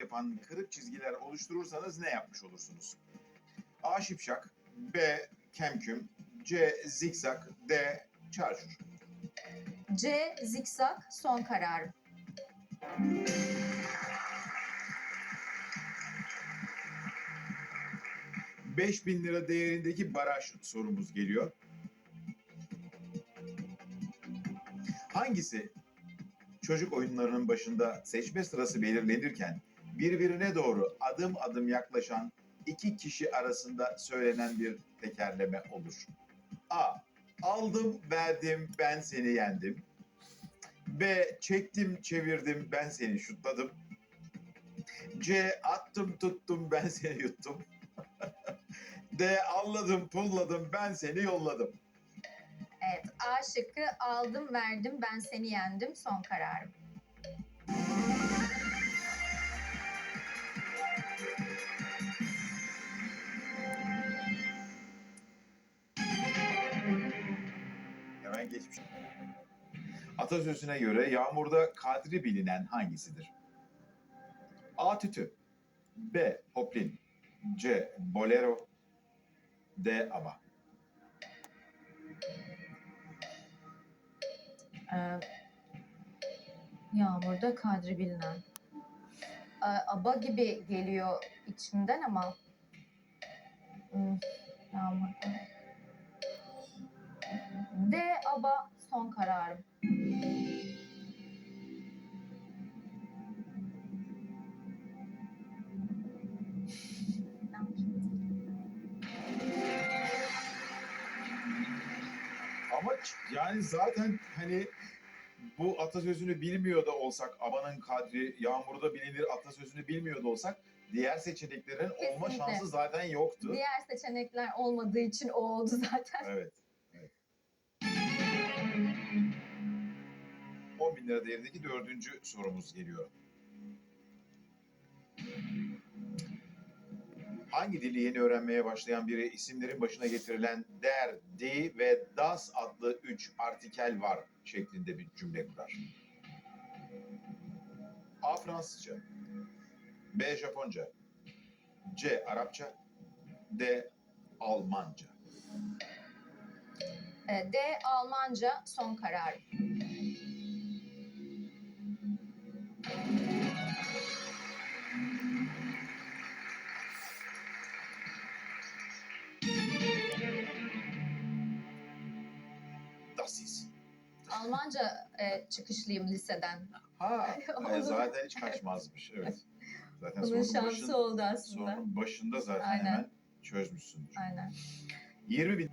yapan kırık çizgiler oluşturursanız ne yapmış olursunuz? A. Şipşak B. Kemküm C. Zikzak D. Çarşur C. Zikzak son kararım. bin lira değerindeki baraj sorumuz geliyor. Hangisi çocuk oyunlarının başında seçme sırası belirlenirken birbirine doğru adım adım yaklaşan iki kişi arasında söylenen bir tekerleme olur? A. Aldım, verdim, ben seni yendim. B. Çektim, çevirdim, ben seni şutladım. C. Attım, tuttum, ben seni yuttum. D. Alladım, pulladım, ben seni yolladım. Evet. A şıkkı aldım verdim ben seni yendim son kararım. Geçmiş. Atasözüne göre yağmurda kadri bilinen hangisidir? A. Tütü B. Hoplin C. Bolero D. ABBA Ee, yağmurda kadri bilinen. Ee, aba gibi geliyor içimden ama hmm, yağmurda. D aba son kararım. Ama yani zaten hani bu atasözünü bilmiyor da olsak, abanın kadri yağmurda bilinir atasözünü bilmiyor da olsak diğer seçeneklerin olma Kesinlikle. şansı zaten yoktu. Diğer seçenekler olmadığı için o oldu zaten. Evet. Bin lira değerindeki dördüncü sorumuz geliyor. Hangi dili yeni öğrenmeye başlayan biri isimlerin başına getirilen der, di ve das adlı üç artikel var şeklinde bir cümle kurar? A. Fransızca B. Japonca C. Arapça D. Almanca Ee, D Almanca son kararım. Almanca e, çıkışlıyım liseden. Ha, e, zaten hiç kaçmazmış. Evet. Zaten Bunun şansı başın, oldu aslında. sorunun başında zaten Aynen. hemen çözmüşsündür. Aynen. 20 bin.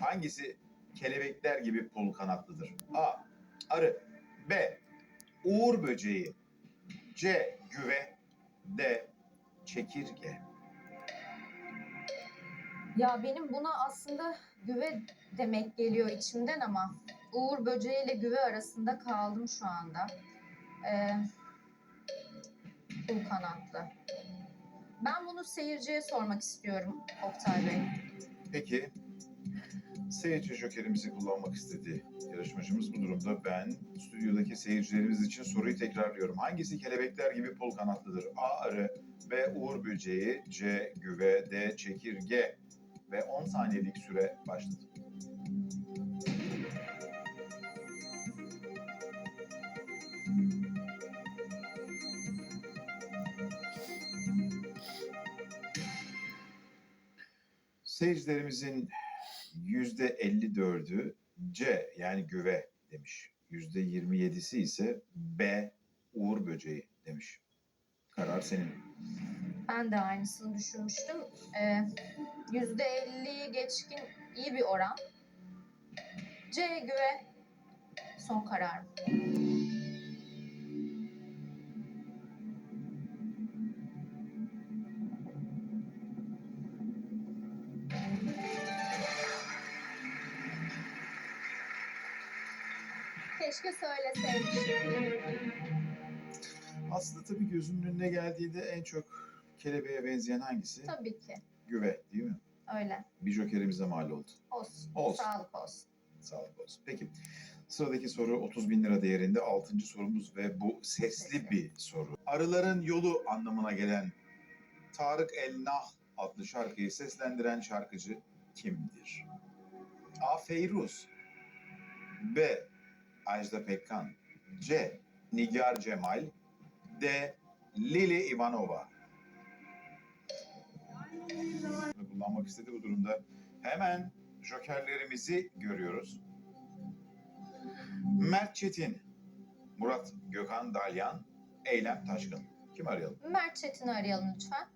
Hangisi kelebekler gibi pul kanatlıdır? A. Arı. B. Uğur böceği. C. Güve. D. Çekirge. Ya benim buna aslında güve demek geliyor içimden ama Uğur böceği ile güve arasında kaldım şu anda. Ee, kul kanatlı. Ben bunu seyirciye sormak istiyorum Oktay Bey. Peki seyirci jokerimizi kullanmak istedi yarışmacımız. Bu durumda ben stüdyodaki seyircilerimiz için soruyu tekrarlıyorum. Hangisi kelebekler gibi pul kanatlıdır? A. Arı B. Uğur böceği C. Güve D. Çekirge ve 10 saniyelik süre başladı. Seyircilerimizin yüzde 54'ü C yani güve demiş. Yüzde 27'si ise B uğur böceği demiş. Karar senin. Ben de aynısını düşünmüştüm. Ee, %50'yi geçkin iyi bir oran. C güve son kararım. Keşke söyleseymişim. Aslında tabii gözünün önüne geldiğinde en çok kelebeğe benzeyen hangisi? Tabii ki. Güve değil mi? Öyle. Bir jokerimize mal oldu. Olsun. Olsun. Sağlık olsun. Sağlık olsun. Peki Sıradaki soru 30 bin lira değerinde 6. sorumuz ve bu sesli bir soru. Arıların yolu anlamına gelen Tarık El Nah adlı şarkıyı seslendiren şarkıcı kimdir? A. Feyruz B. Ajda Pekkan C. Nigar Cemal D. Lili Ivanova kullanmak istedi bu durumda. Hemen jokerlerimizi görüyoruz. Mert Çetin, Murat Gökhan Dalyan, Eylem Taşkın. Kim arayalım? Mert Çetin'i arayalım lütfen.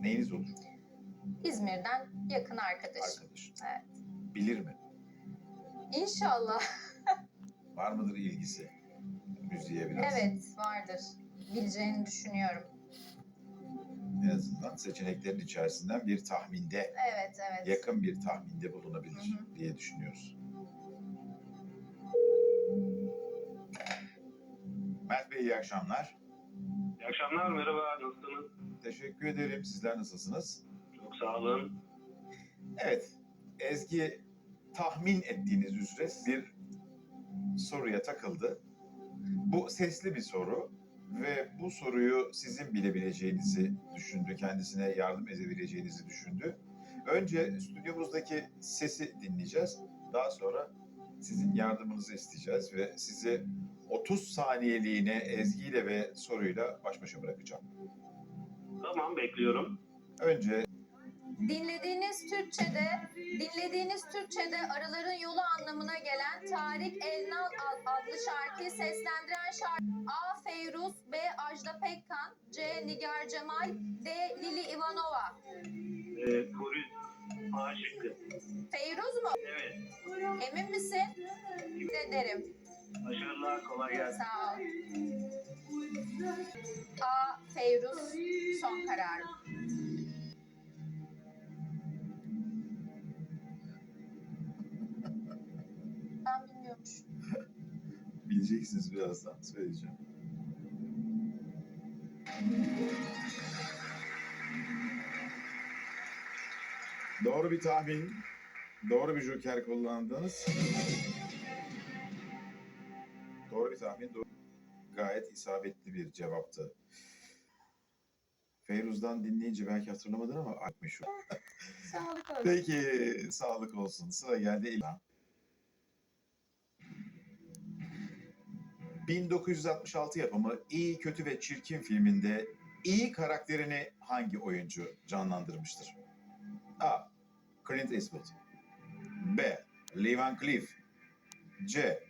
Neyiniz olur? İzmir'den yakın arkadaş. Arkadaş. Evet. Bilir mi? İnşallah. Var mıdır ilgisi? Müziğe biraz. Evet vardır. Bileceğini düşünüyorum. En azından seçeneklerin içerisinden bir tahminde, Evet evet. yakın bir tahminde bulunabilir Hı hı. diye düşünüyoruz. Mert Bey iyi akşamlar. İyi akşamlar, merhaba, nasılsınız? Teşekkür ederim. Sizler nasılsınız? Çok sağ olun. Evet, Ezgi tahmin ettiğiniz üzere bir soruya takıldı. Bu sesli bir soru ve bu soruyu sizin bilebileceğinizi düşündü, kendisine yardım edebileceğinizi düşündü. Önce stüdyomuzdaki sesi dinleyeceğiz. Daha sonra sizin yardımınızı isteyeceğiz ve sizi 30 saniyeliğine Ezgi ile ve soruyla baş başa bırakacağım. Tamam, bekliyorum. Önce Dinlediğiniz Türkçe'de, dinlediğiniz Türkçe'de arıların yolu anlamına gelen Tarık Elnal ad- adlı şarkıyı seslendiren şarkı A. Feyruz, B. Ajda Pekkan, C. Nigar Cemal, D. Lili Ivanova. Ee, A şıkkı. Feyruz mu? Evet, Emin misin? Ederim. başarılar, kolay gelsin. Sağ ol. A. Feyruz, son kararım. Ben bilmiyormuş. bileceksiniz birazdan söyleyeceğim. Doğru bir tahmin. Doğru bir joker kullandınız. Doğru bir tahmin. Doğru. Gayet isabetli bir cevaptı. Feyruz'dan dinleyince belki hatırlamadın ama akmış. Sağlık olsun. Peki sağlık olsun. Sıra geldi İlhan. 1966 yapımı İyi, Kötü ve Çirkin filminde iyi karakterini hangi oyuncu canlandırmıştır? A. Clint Eastwood B. Lee Van Cleef C.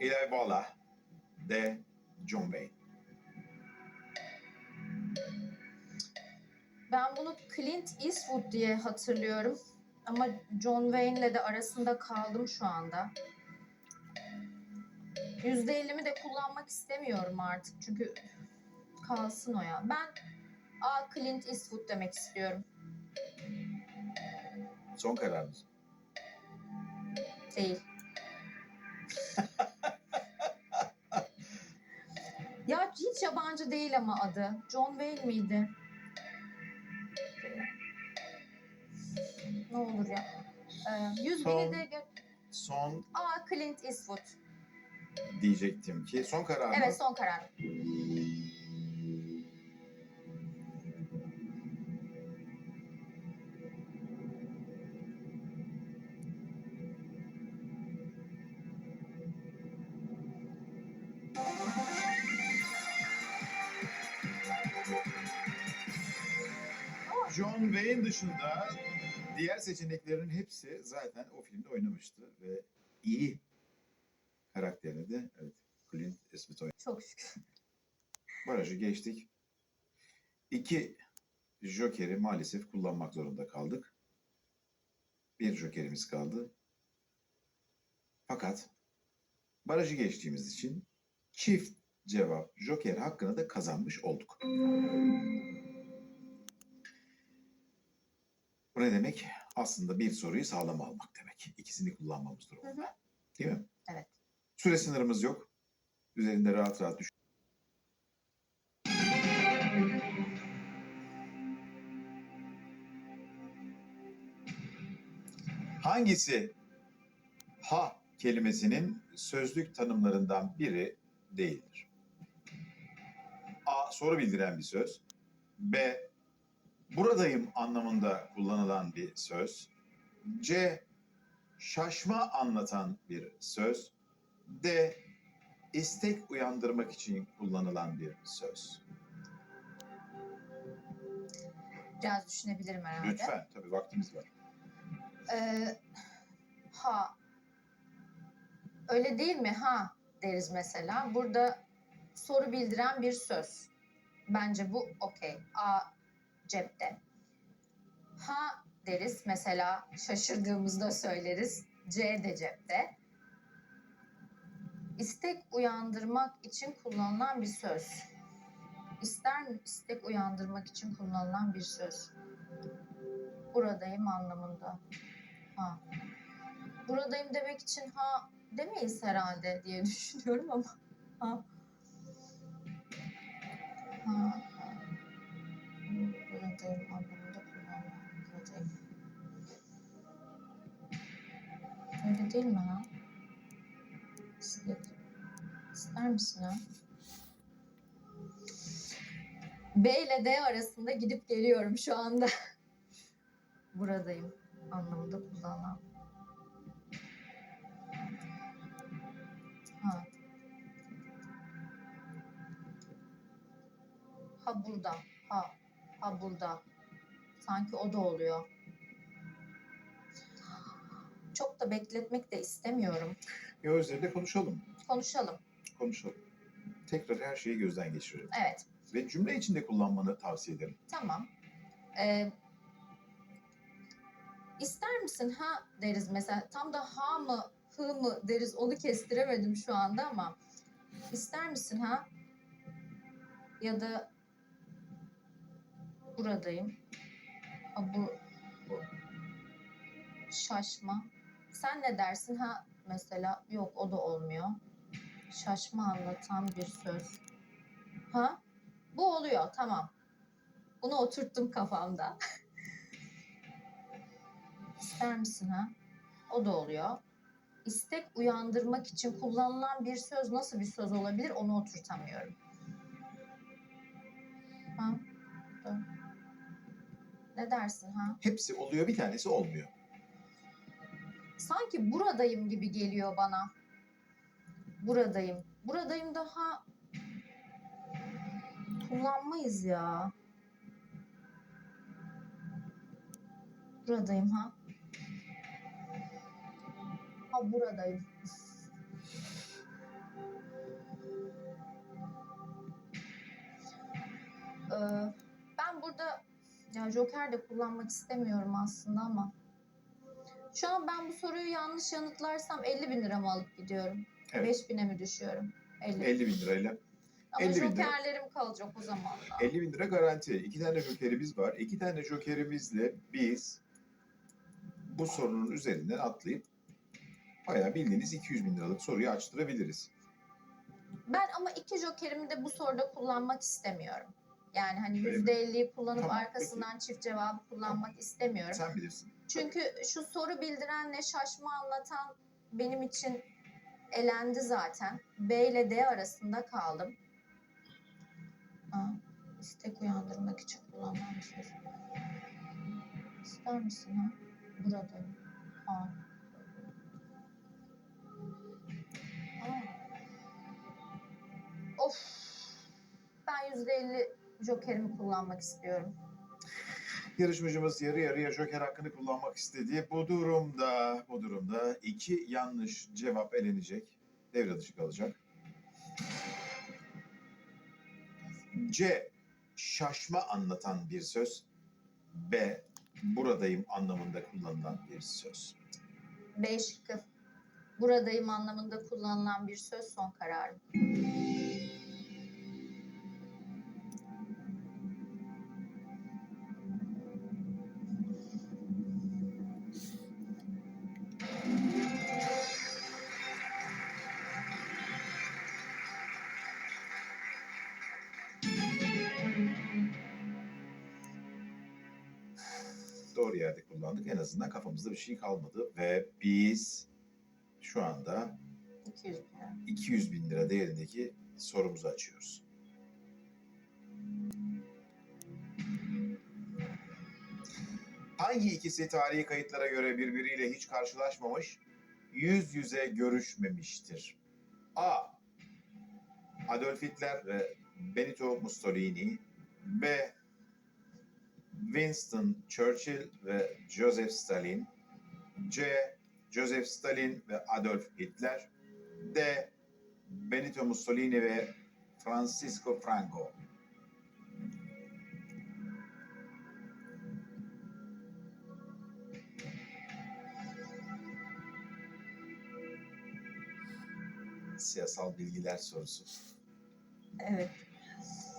Eli Wallach D. John Wayne Ben bunu Clint Eastwood diye hatırlıyorum. Ama John Wayne'le de arasında kaldım şu anda. %50'mi de kullanmak istemiyorum artık. Çünkü kalsın o ya. Ben A. Clint Eastwood demek istiyorum. Son kararınız. Değil. ya hiç yabancı değil ama adı. John Wayne miydi? Ne olur ya. Ee, 100 Son. bini de Son Aa Clint Eastwood. Diyecektim ki son karar mı? Evet son karar. John Wayne dışında diğer seçeneklerin hepsi zaten o filmde oynamıştı ve iyi karakterini de evet, Clint Eastwood oynadı. Çok şükür. Barajı geçtik. İki jokeri maalesef kullanmak zorunda kaldık. Bir jokerimiz kaldı. Fakat barajı geçtiğimiz için çift cevap joker hakkını da kazanmış olduk. Bu ne demek? Aslında bir soruyu sağlam almak demek. İkisini kullanmamız Hı hı. durumunda. Değil mi? Evet. Süre sınırımız yok. Üzerinde rahat rahat düş. Hangisi ha kelimesinin sözlük tanımlarından biri değildir? A. Soru bildiren bir söz. B. Buradayım anlamında kullanılan bir söz. C. Şaşma anlatan bir söz. D. istek uyandırmak için kullanılan bir söz. Biraz düşünebilirim herhalde. Lütfen, tabii vaktimiz var. Ee, ha. Öyle değil mi? Ha deriz mesela. Burada soru bildiren bir söz. Bence bu okey. A cepte. Ha deriz mesela şaşırdığımızda söyleriz. C de cepte. İstek uyandırmak için kullanılan bir söz. İster mi istek uyandırmak için kullanılan bir söz? Buradayım anlamında. Ha. Buradayım demek için ha demeyiz herhalde diye düşünüyorum ama ha. Ha. Buradayım anlamında kullanılan. Buradayım. Öyle değil mi ha? İster misin ha? B ile D arasında gidip geliyorum şu anda. Buradayım anlamında kullanılan. Ha. Ha burada. Ha. Ha burada. Sanki o da oluyor. Çok da bekletmek de istemiyorum. Bir o üzerinde konuşalım. Konuşalım. Konuşalım. Tekrar her şeyi gözden geçirelim. Evet. Ve cümle içinde kullanmanı tavsiye ederim. Tamam. Ee, ister misin ha deriz mesela. Tam da ha mı hı mı deriz onu kestiremedim şu anda ama ister misin ha? Ya da buradayım. Ha, bu, bu şaşma. Sen ne dersin ha mesela? Yok o da olmuyor. Şaşma anlatan bir söz. Ha? Bu oluyor tamam. Bunu oturttum kafamda. İster misin ha? O da oluyor. İstek uyandırmak için kullanılan bir söz nasıl bir söz olabilir onu oturtamıyorum. Ha? Ne dersin ha? Hepsi oluyor, bir tanesi olmuyor. Sanki buradayım gibi geliyor bana. Buradayım. Buradayım daha kullanmayız ya. Buradayım ha. Ha buradayım. Ee, ben burada ya Joker de kullanmak istemiyorum aslında ama şu an ben bu soruyu yanlış yanıtlarsam 50 bin lira mı alıp gidiyorum? Evet. 5 bine mi düşüyorum? 50. 50 bin lirayla. Ama 50 bin lira. jokerlerim kalacak o zaman da. 50 bin lira garanti. İki tane jokerimiz var. İki tane jokerimizle biz bu sorunun üzerinden atlayıp bayağı bildiğiniz 200 bin liralık soruyu açtırabiliriz. Ben ama iki jokerimi de bu soruda kullanmak istemiyorum. Yani hani Öyle mi? %50'yi kullanıp Tamam, arkasından çift cevabı kullanmak istemiyorum. Sen bilirsin. Çünkü şu soru bildirenle şaşma anlatan benim için elendi zaten. B ile D arasında kaldım. Aa, istek uyandırmak için kullanılan bir söz. İster misin ha? Buradayım. Aa. Aa. Of. Ben %50 jokerimi kullanmak istiyorum. Yarışmacımız yarı yarıya joker hakkını kullanmak istediği bu durumda bu durumda iki yanlış cevap elenecek. Devre dışı kalacak. C. Şaşma anlatan bir söz. B. Buradayım anlamında kullanılan bir söz. B şıkkı. Buradayım anlamında kullanılan bir söz son kararım. Kullandık. En azından kafamızda bir şey kalmadı ve biz şu anda 200 bin lira. 200 bin lira değerindeki sorumuzu açıyoruz. Hangi ikisi tarihi kayıtlara göre birbiriyle hiç karşılaşmamış, yüz yüze görüşmemiştir? A. Adolf Hitler ve Benito Mussolini B. Winston Churchill ve Joseph Stalin C. Joseph Stalin ve Adolf Hitler D. Benito Mussolini ve Francisco Franco. Siyasal bilgiler sorusu. Evet.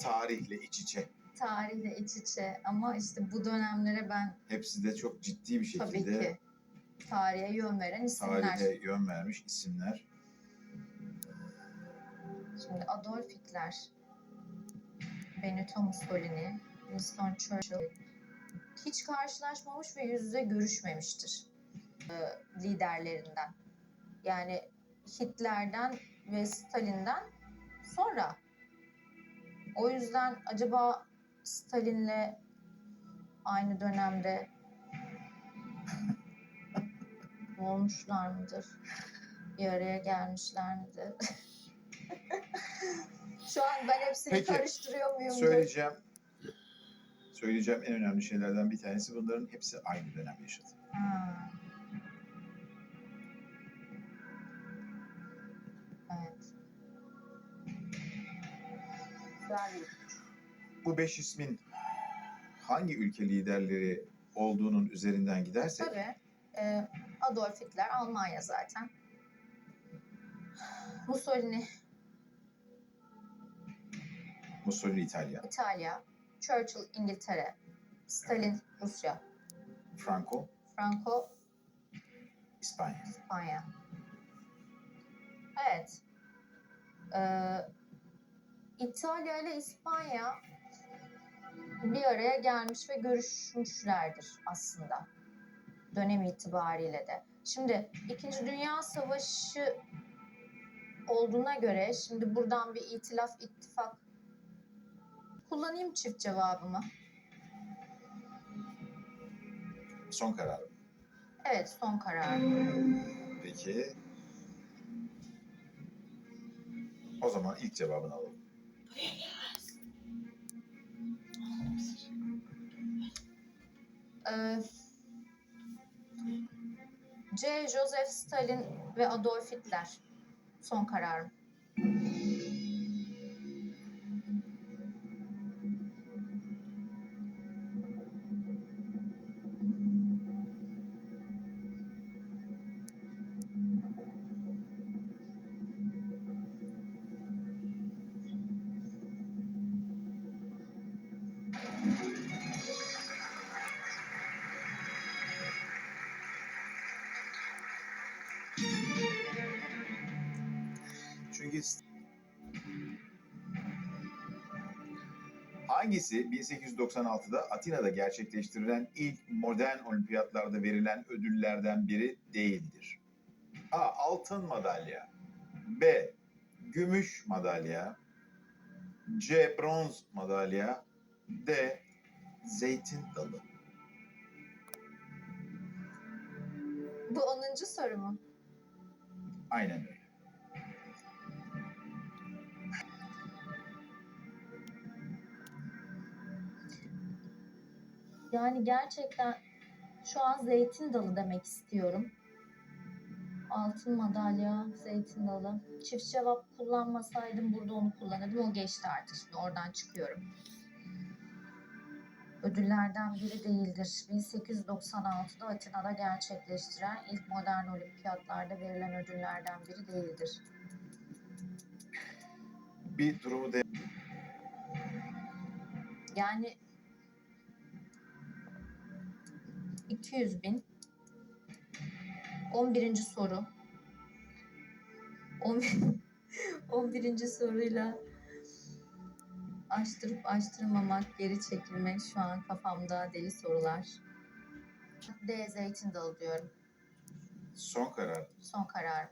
Tarihle iç içe. Tarihle iç içe ama işte bu dönemlere ben Hepsi de çok ciddi bir tabii şekilde ki tarihe yön veren isimler. tarihe yön vermiş isimler. Şimdi Adolf Hitler, Benito Mussolini, Winston Churchill hiç karşılaşmamış ve yüz yüze görüşmemiştir e, liderlerinden. Yani Hitler'den ve Stalin'den sonra. O yüzden acaba Stalin'le aynı dönemde olmuşlar mıdır? Bir araya gelmişler midir? Şu an ben hepsini Peki, karıştırıyor muyum? Söyleyeceğim. Söyleyeceğim en önemli şeylerden bir tanesi bunların hepsi aynı dönem yaşadı. Ha. Evet. Güzel. Bu beş ismin hangi ülke liderleri olduğunun üzerinden gidersek Tabii. e, Adolf Hitler Almanya zaten. Mussolini Mussolini İtalya, İtalya, Churchill İngiltere, Stalin Rusya, Franco Franco İspanya. İspanya. Evet. Ee, İtalya ile İspanya bir araya gelmiş ve görüşmüşlerdir aslında dönem itibariyle de. Şimdi İkinci Dünya Savaşı olduğuna göre şimdi buradan bir itilaf, ittifak kullanayım çift cevabımı. Son karar. Evet son karar. Peki. O zaman ilk cevabını alalım. Ee, C. Joseph Stalin ve Adolf Hitler. Son kararım. Çünkü hangisi 1896'da Atina'da gerçekleştirilen ilk modern olimpiyatlarda verilen ödüllerden biri değildir? A. Altın madalya B. Gümüş madalya C. Bronz madalya D. Zeytin dalı. Bu 10. soru mu? Aynen öyle. Yani gerçekten şu an zeytin dalı demek istiyorum. Altın madalya, zeytin dalı. Çift cevap kullanmasaydım burada onu kullanırdım. O geçti artık. Şimdi oradan çıkıyorum. Ödüllerden biri değildir. 1896'da Atina'da gerçekleştiren ilk modern olimpiyatlarda verilen ödüllerden biri değildir. Bir durumu de Yani 200 bin. 11. soru. 11. 11. soruyla açtırıp açtırmamak, geri çekilmek şu an kafamda deli sorular. D. Zeytin dalı diyorum. Son karar. Son karar.